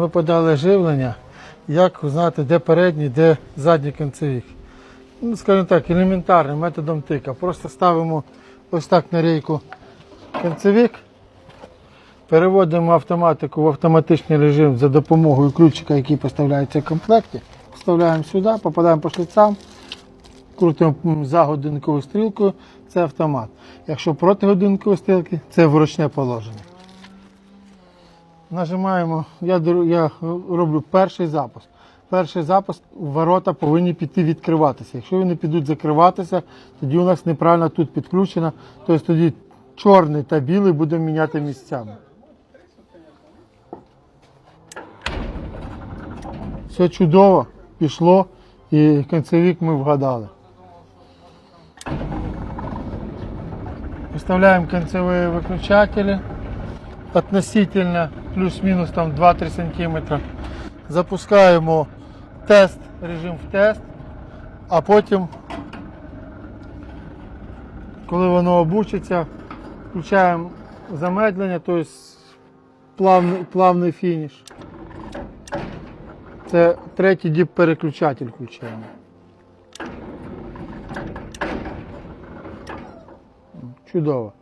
Ми подали живлення, як знати, де передній, де задній кінцевик. Ну, скажімо так, елементарним методом тика. Просто ставимо ось так на рейку кінцевик, переводимо автоматику в автоматичний режим за допомогою ключика, який поставляється в комплекті. Вставляємо сюди, попадаємо по шліцам, крутимо за годинковою стрілкою, це автомат. Якщо проти годинкової стрілки, це вручне положення. Нажимаємо, я, я роблю перший запуск. Перший запуск ворота повинні піти відкриватися. Якщо вони підуть закриватися, тоді у нас неправильно тут підключено. Тобто тоді чорний та білий будемо міняти місцями. Все чудово, пішло і кінцевик ми вгадали. Вставляємо кінцеві виключателі относительно плюс-мінус там 2-3 см. Запускаємо тест, режим в тест, а потім, коли воно обучиться, включаємо замедлення, тобто плавний, плавний фініш. Це третій діп переключатель включаємо. Чудово.